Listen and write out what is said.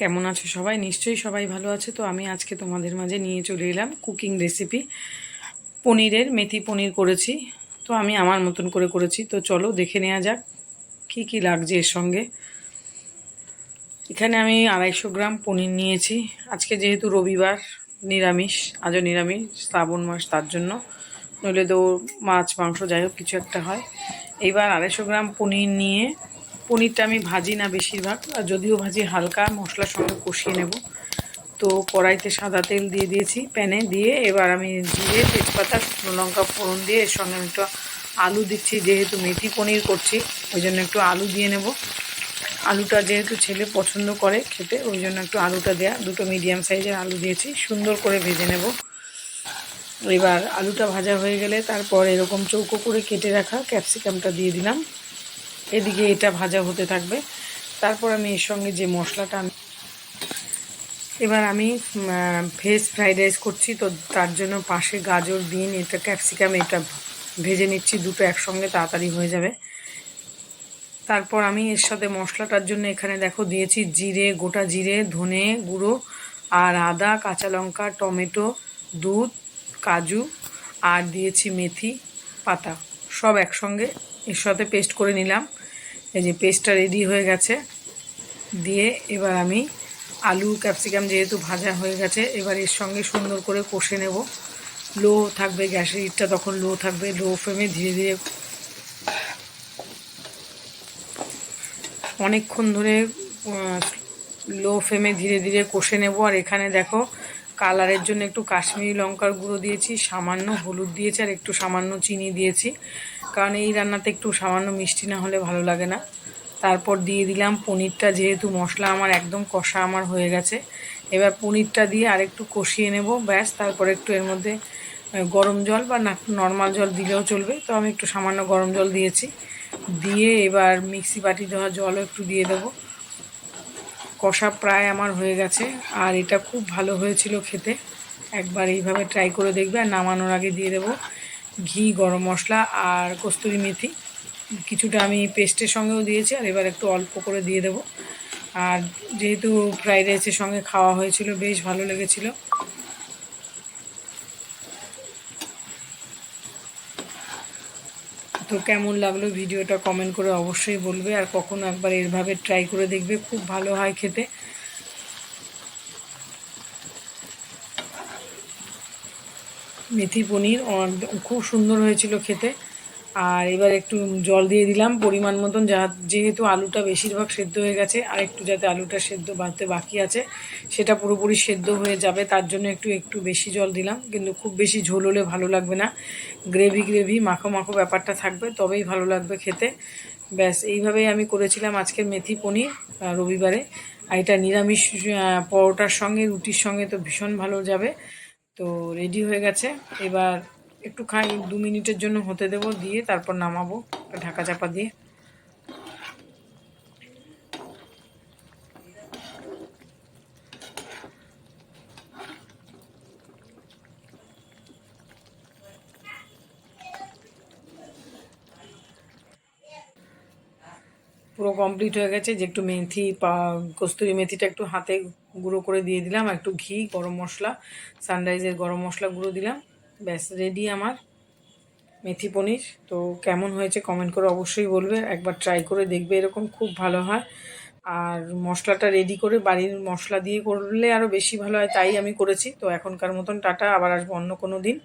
কেমন আছো সবাই? নিশ্চয়ই সবাই ভালো আছে। তো আমি আজকে তোমাদের মাঝে নিয়ে চলে এলাম কুকিং রেসিপি পনিরের মেথি পনির করেছি। তো আমি আমার মতন করে করেছি। তো চলো দেখে নেওয়া যাক কি কি লাগছে এর সঙ্গে। এখানে আমি আড়াইশো গ্রাম পনির নিয়েছি। আজকে যেহেতু রবিবার, নিরামিষ, আজও নিরামিষ, শ্রাবণ মাস, তার জন্য। নইলে তো মাছ, মাংস, যাই হোক, কিছু একটা হয়। এইবার আড়াইশো গ্রাম পনির নিয়ে পনিরটা আমি ভাজি না বেশিরভাগ, আর যদিও ভাজি হালকা মশলার সঙ্গে কষিয়ে নেব। তো কড়াইতে সাদা তেল দিয়ে দিয়েছি প্যানে, দিয়ে এবার আমি জিরে, তেজপাতা, শুকনো লঙ্কা, ফোড়ন দিয়ে এর সঙ্গে আমি একটু আলু দিচ্ছি, যেহেতু মেথি পনির করছি, ওই জন্য একটু আলু দিয়ে নেব। আলুটা যেহেতু ছেলে পছন্দ করে খেতে, ওই জন্য একটু আলুটা দেয়া, দুটো মিডিয়াম সাইজের আলু দিয়েছি, সুন্দর করে ভেজে নেব। এবার আলুটা ভাজা হয়ে গেলে তারপর এরকম চৌকো করে কেটে রাখা ক্যাপসিকামটা দিয়ে দিলাম। এদিকে এটা ভাজা হতে থাকবে। তারপর আমি এর সঙ্গে যে মশলাটা আমি এবার আমি ভেজ ফ্রাইড রাইস করছি, তো তার জন্য পাশে গাজর, বিন, এটা ক্যাপসিকাম এটা ভেজে নিচ্ছি, দুটো একসঙ্গে তাড়াতাড়ি হয়ে যাবে। তারপর আমি এর সাথে মশলাটার জন্য এখানে দেখো দিয়েছি জিরে, গোটা জিরে, ধনে গুঁড়ো আর আদা, কাঁচা লঙ্কা, টমেটো, দুধ, কাজু আর দিয়েছি মেথি পাতা। সব একসঙ্গে এর সাথে পেস্ট করে নিলাম। এই যে পেস্টটা রেডি হয়ে গেছে। দিয়ে এবার আমি আলু ক্যাপসিকাম যেহেতু ভাজা হয়ে গেছে, এবার এর সঙ্গে সুন্দর করে কষে নেব। লো থাকবে গ্যাসের হিটটা তখন লো থাকবে লো ফ্লেমে ধীরে ধীরে অনেকক্ষণ ধরে লো ফ্লেমে ধীরে ধীরে কষে নেব। আর এখানে দেখো কালারের জন্য একটু কাশ্মীরি লঙ্কার গুঁড়ো দিয়েছি, সামান্য হলুদ দিয়েছি আর একটু সামান্য চিনি দিয়েছি। কারণ এই রান্নাতে একটু সামান্য মিষ্টি না হলে ভালো লাগে না। তারপর দিয়ে দিলাম পনিরটা, যেহেতু মশলা আমার একদম কষা আমার হয়ে গেছে। এবার পনিরটা দিয়ে আরেকটু কষিয়ে নেব, ব্যাস। তারপর একটু এর মধ্যে গরম জল বা নর্মাল জল দিলেও চলবে। তো আমি একটু সামান্য গরম জল দিয়েছি। দিয়ে এবার মিক্সি বাটি দেওয়া জলও একটু দিয়ে দেবো। কষা প্রায় আমার হয়ে গেছে। আর এটা খুব ভালো হয়েছিল খেতে। একবার এইভাবে ট্রাই করে দেখবে। আর নামানোর আগে দিয়ে দেবো ঘি, গরম মশলা আর কস্তুরি মেথি। কিছুটা আমি পেস্টের সঙ্গেও দিয়েছি আর এবার একটু অল্প করে দিয়ে দেবো। আর যেহেতু ফ্রাইড রাইসের সঙ্গে খাওয়া হয়েছিল, বেশ ভালো লেগেছিলো। তো কেমন লাগল ভিডিওটা কমেন্ট করে অবশ্যই বলবে আর কখনো একবার এরভাবে ট্রাই করে দেখবে, খুব ভালো হয় খেতে। মেথি পনির খুব সুন্দর হয়েছিল খেতে। আর এবার একটু জল দিয়ে দিলাম পরিমাণ মতন, যা যেহেতু আলুটা বেশিরভাগ সেদ্ধ হয়ে গেছে, আর একটু যাতে আলুটা সেদ্ধ বাড়তে বাকি আছে, সেটা পুরোপুরি সেদ্ধ হয়ে যাবে, তার জন্য একটু একটু বেশি জল দিলাম, কিন্তু খুব বেশি ঝোল হলে ভালো লাগবে না। গ্রেভি গ্রেভি, মাখো মাখো ব্যাপারটা থাকবে, তবেই ভালো লাগবে খেতে। ব্যাস, এইভাবেই আমি করেছিলাম আজকের মেথি পনির রবিবারে। আর এটা নিরামিষ পরোটার সঙ্গে, রুটির সঙ্গে তো ভীষণ ভালো যাবে। তো রেডি হয়ে গেছে। এবার একটু খাই, দু মিনিটের জন্য হতে দেব, দিয়ে তারপর নামাবো ঢাকা চাপা দিয়ে। পুরো কমপ্লিট হয়ে গেছে, যে একটু মেথি, পা, কস্তুরি মেথিটা একটু হাতে গুঁড়ো করে দিয়ে দিলাম একটু ঘি, গরম মশলা, সানরাইজের গরম মশলা গুঁড়ো দিলাম। ব্যাস রেডি আমার। মেথি পনির। তো কেমন হয়েছে কমেন্ট করে অবশ্যই বলবে। একবার ট্রাই করে দেখবে এরকম খুব ভালো হয়। আর মশলাটা রেডি করে বাড়ির মশলা দিয়ে করলে আরও বেশি ভালো হয়, তাই আমি করেছি। তো এখনকার মতন টাটা, আবার আসব অন্য কোনো দিন।